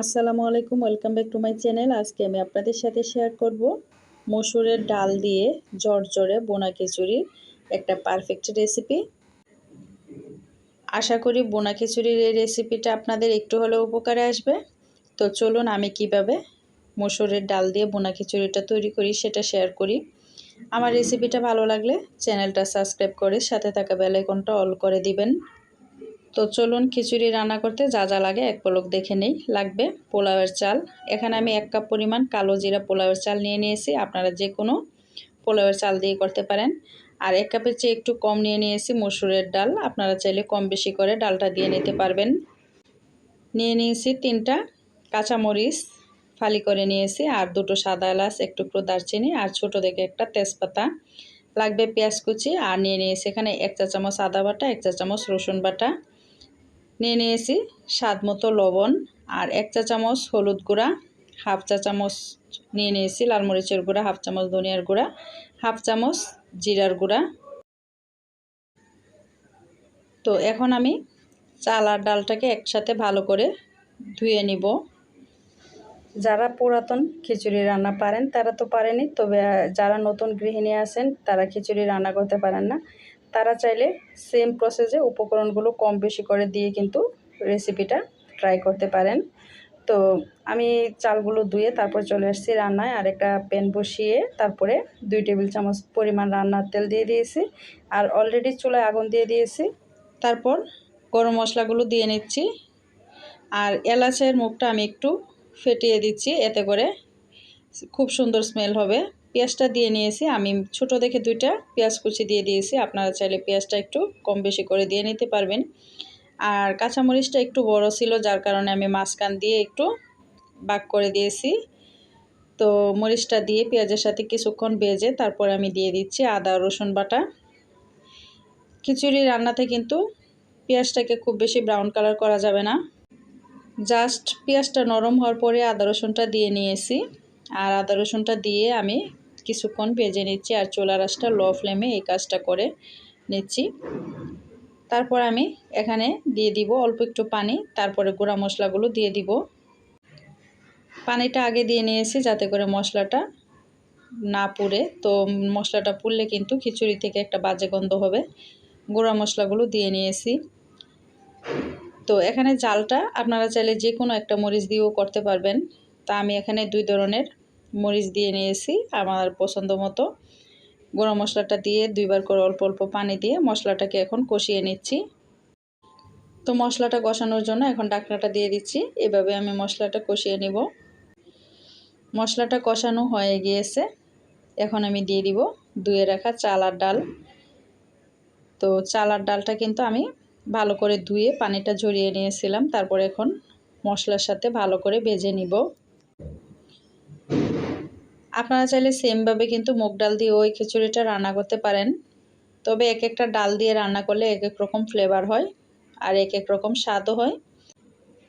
আসসালামু আলাইকুম, welcome back to my channel. আজকে আমি আপনাদের সাথে শেয়ার করব মসুরের ডাল দিয়ে জর্জরে বোনা খিচুড়ির একটা পারফেক্ট রেসিপি আশা করি বোনা খিচুড়ির এই রেসিপিটা আপনাদের একটু হলেও উপকারে আসবে। তো চলুন আমি কীভাবে মসুরের ডাল দিয়ে বোনা খিচুড়িটা তৈরি করি সেটা শেয়ার করি। আমার রেসিপিটা ভালো লাগলে চ্যানেলটা সাবস্ক্রাইব করে সাথে থাকা বেলাইকনটা অল করে দিবেন। তো চলুন খিচুড়ি রান্না করতে যা যা লাগে এক পলক দেখে নেই, লাগবে পোলাওয়ের চাল। এখানে আমি এক কাপ পরিমাণ কালো জিরা পোলাওয়ের চাল নিয়ে নিয়েছি, আপনারা যে কোনো পোলাওয়ের চাল দিয়ে করতে পারেন। আর এক কাপের চেয়ে একটু কম নিয়ে নিয়েছি মসুরের ডাল, আপনারা চাইলে কম বেশি করে ডালটা দিয়ে নিতে পারবেন। নিয়ে নিয়েছি তিনটা কাঁচামরিচ ফালি করে নিয়েছি, আর দুটো সাদা এলাচ, একটু দারচিনি, আর ছোটো দেখে একটা তেজপাতা। লাগবে পেঁয়াজ কুচি, আর নিয়ে নিয়েছি এখানে এক চা চামচ আদা বাটা, এক চা চামচ রসুন বাটা। নিয়ে নিয়েছি স্বাদ মতো লবণ আর এক চা চামচ হলুদ গুঁড়া, হাফ চা চামচ নিয়ে নিয়েছি লাল মরিচের গুঁড়া, হাফ চামচ ধনিয়ার গুঁড়া, হাফ চামচ জিরার গুঁড়া। তো এখন আমি চাল আর ডালটাকে একসাথে ভালো করে ধুয়ে নিব। যারা পুরাতন খিচুড়ি রান্না পারেন, তারা তো পারেনি তবে যারা নতুন গৃহিণী আছেন, তারা খিচুড়ি রান্না করতে পারেন না। তারা চাইলে সেম প্রসেসে উপকরণগুলো কম বেশি করে দিয়ে কিন্তু রেসিপিটা ট্রাই করতে পারেন। তো আমি চালগুলো ধুয়ে তারপর চলে আসছি রান্নায়। আর একটা প্যান বসিয়ে তারপরে দুই টেবিল চামচ পরিমাণ রান্নার তেল দিয়ে দিয়েছি। আর অলরেডি চুলায় আগুন দিয়ে দিয়েছি। তারপর গরম মশলাগুলো দিয়ে নিচ্ছি। আর এলাচের মুখটা আমি একটু ফেটিয়ে দিচ্ছি। এতে করে খুব সুন্দর স্মেল হবে। পেঁয়াজটা দিয়ে নিয়েছি। আমি ছোট দেখে দুইটা পেঁয়াজ কুচি দিয়ে দিয়েছি। আপনারা চাইলে পেঁয়াজটা একটু কম বেশি করে দিয়ে নিতে পারবেন। আর কাঁচামরিচটা একটু বড় ছিল, যার কারণে আমি মাঝখান দিয়ে একটু বাক করে দিয়েছি। তো মরিচটা দিয়ে পেঁয়াজের সাথে কিছুক্ষণ বেজে তারপর আমি দিয়ে দিচ্ছি আদা, রসুন বাটা। খিচুড়ি রান্নাতে কিন্তু পেঁয়াজটাকে খুব বেশি ব্রাউন কালার করা যাবে না। জাস্ট পেঁয়াজটা নরম হওয়ার পরে আদা, রসুনটা দিয়ে নিয়েছি। আর আদা, রসুনটা দিয়ে আমি কিছুক্ষণ ভেজে নিচ্ছি আর চোলা রাসটা লো ফ্লেমে এই কাজটা করে নিচ্ছি। তারপর আমি এখানে দিয়ে দিব অল্প একটু পানি, তারপরে গুঁড়া মশলাগুলো দিয়ে দিব। পানিটা আগে দিয়ে নিয়েছি যাতে করে মশলাটা না পুড়ে। তো মশলাটা পুড়লে কিন্তু খিচুড়ি থেকে একটা বাজে গন্ধ হবে। গুঁড়া মশলাগুলো দিয়ে নিয়েছি। তো এখানে জালটা আপনারা চাইলে যে কোনো একটা মরিচ দিয়েও করতে পারবেন। তা আমি এখানে দুই ধরনের মরিচ দিয়ে নিয়েছি আমার পছন্দ মতো। গরম মশলাটা দিয়ে দুইবার করে অল্প অল্প পানি দিয়ে মশলাটাকে এখন কষিয়ে নিচ্ছি। তো মশলাটা কষানোর জন্য এখন ডাকনাটা দিয়ে দিচ্ছি। এভাবে আমি মশলাটা কষিয়ে নিব। মশলাটা কষানো হয়ে গিয়েছে। এখন আমি দিয়ে দিব ধুয়ে রাখা চাল আর ডাল। তো চাল আর ডালটা কিন্তু আমি ভালো করে ধুয়ে পানিটা ঝরিয়ে নিয়েছিলাম। তারপর এখন মশলার সাথে ভালো করে ভেজে নিব। আপনারা চাইলে সেমভাবে কিন্তু মুগ ডাল দিয়ে ওই খিচুড়িটা রান্না করতে পারেন। তবে এক একটা ডাল দিয়ে রান্না করলে এক এক রকম ফ্লেভার হয় আর এক এক রকম স্বাদও হয়।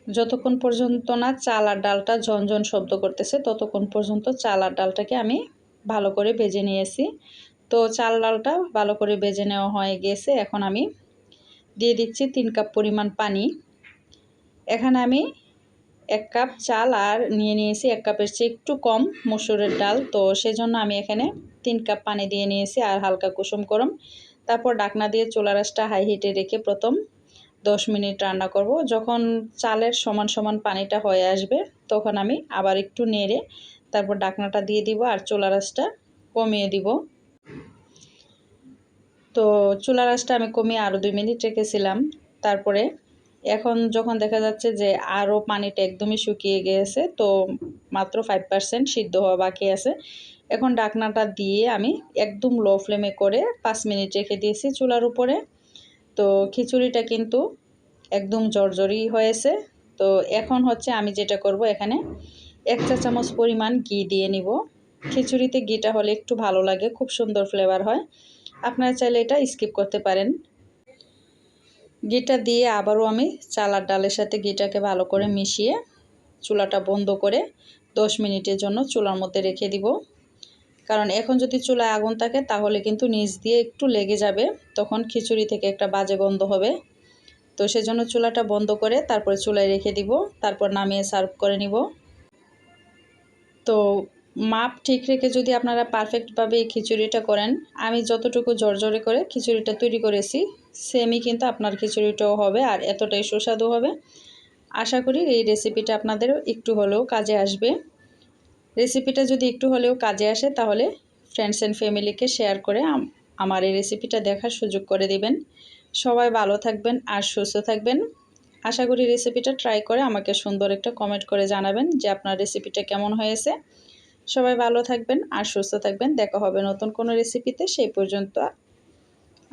যতক্ষণ পর্যন্ত না চাল আর ডালটা ঝনঝন শব্দ করতেছে, ততক্ষণ পর্যন্ত চাল আর ডালটাকে আমি ভালো করে ভেজে নিয়েছি। তো চাল ডালটা ভালো করে ভেজে নেওয়া হয়ে গিয়েছে এখন আমি দিয়ে দিচ্ছি তিন কাপ পরিমাণ পানি। এখানে আমি এক কাপ চাল আর নিয়ে নিয়েছি এক কাপের চেয়ে একটু কম মসুরের ডাল। তো সেজন্য আমি এখানে তিন কাপ পানি দিয়ে নিয়েছি আর হালকা কুসুম গরম। তারপর ডাকনা দিয়ে চোলা রাসটা হাই হিটে রেখে প্রথম দশ মিনিট রান্না করব। যখন চালের সমান সমান পানিটা হয়ে আসবে, তখন আমি আবার একটু নেড়ে তারপর ডাকনাটা দিয়ে দিব আর চোলা রাসটা কমিয়ে দিব। তো চুলা রাসটা আমি কমিয়ে আরও দুই মিনিট রেখেছিলাম। তারপরে এখন যখন দেখা যাচ্ছে যে আরও পানিটা একদমই শুকিয়ে গিয়েছে তো মাত্র ফাইভ পারসেন্ট সিদ্ধ হওয়া বাকি আছে। এখন ডাকনাটা দিয়ে আমি একদম লো ফ্লেমে করে পাঁচ মিনিট রেখে দিয়েছি চুলার উপরে। তো খিচুড়িটা কিন্তু একদম জর্জরি হয়েছে। তো এখন হচ্ছে আমি যেটা করব, এখানে এক চা চামচ পরিমাণ ঘি দিয়ে নিব। খিচুড়িতে ঘিটা হলে একটু ভালো লাগে, খুব সুন্দর ফ্লেভার হয়। আপনারা চাইলে এটা স্কিপ করতে পারেন। ঘিটা দিয়ে আবারও আমি চালার ডালের সাথে ঘিটাকে ভালো করে মিশিয়ে চুলাটা বন্ধ করে দশ মিনিটের জন্য চুলার মধ্যে রেখে দিব। কারণ এখন যদি চুলায় আগুন থাকে, তাহলে কিন্তু নিচ দিয়ে একটু লেগে যাবে, তখন খিচুড়ি থেকে একটা বাজে গন্ধ হবে। তো সেজন্য চুলাটা বন্ধ করে তারপরে চুলায় রেখে দিব, তারপর নামিয়ে সার্ভ করে নিব। তো মাপ ঠিক রেখে যদি আপনারা পারফেক্টভাবে এই খিচুড়িটা করেন, আমি যতটুকু জর্জরে করে খিচুড়িটা তৈরি করেছি সেমই কিন্তু আপনার খিচুড়িটাও হবে আর এতটাই সুস্বাদু হবে। আশা করি এই রেসিপিটা আপনাদের একটু হলেও কাজে আসবে। রেসিপিটা যদি একটু হলেও কাজে আসে তাহলে ফ্রেন্ডস অ্যান্ড ফ্যামিলিকে শেয়ার করে আমার এই রেসিপিটা দেখার সুযোগ করে দিবেন। সবাই ভালো থাকবেন আর সুস্থ থাকবেন। আশা করি রেসিপিটা ট্রাই করে আমাকে সুন্দর একটা কমেন্ট করে জানাবেন যে আপনার রেসিপিটা কেমন হয়েছে। সবাই ভালো থাকবেন আর সুস্থ থাকবেন। দেখা হবে নতুন কোনো রেসিপিতে সেই পর্যন্ত